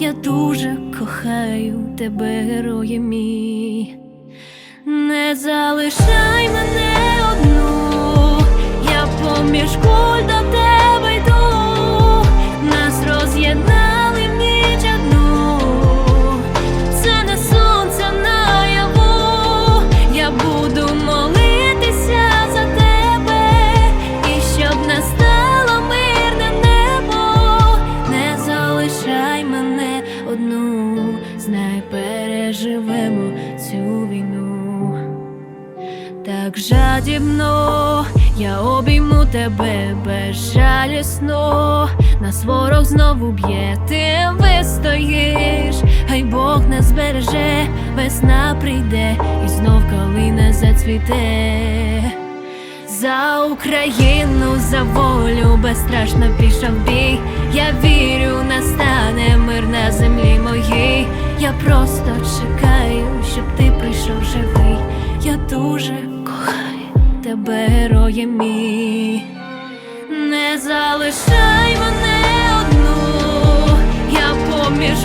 Я дуже кохаю тебе, герої мій. Не залишай мене одну, я поміж переживемо цю війну. Так жадібно я обійму тебе безжалісно, нас ворог знову б'є, ти вистоїш, хай Бог не збереже, весна прийде, і знов калина зацвіте. За Україну, за волю безстрашно пішов бій. Я вірю, настане мир на землі моїй. Я просто чекаю, щоб ти прийшов живий. Я дуже кохаю тебе, героє мій. Не залишай мене одну, я поміж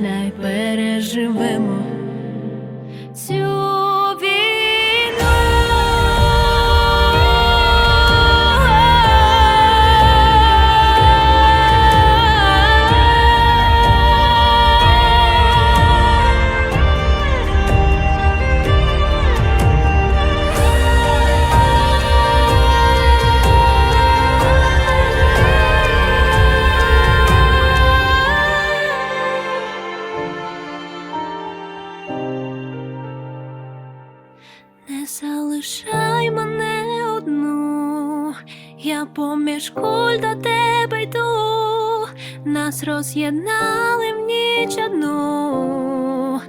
знай переживемо залишай мене одну, я поміж куль до тебе йду, нас роз'єднали в ніч одну.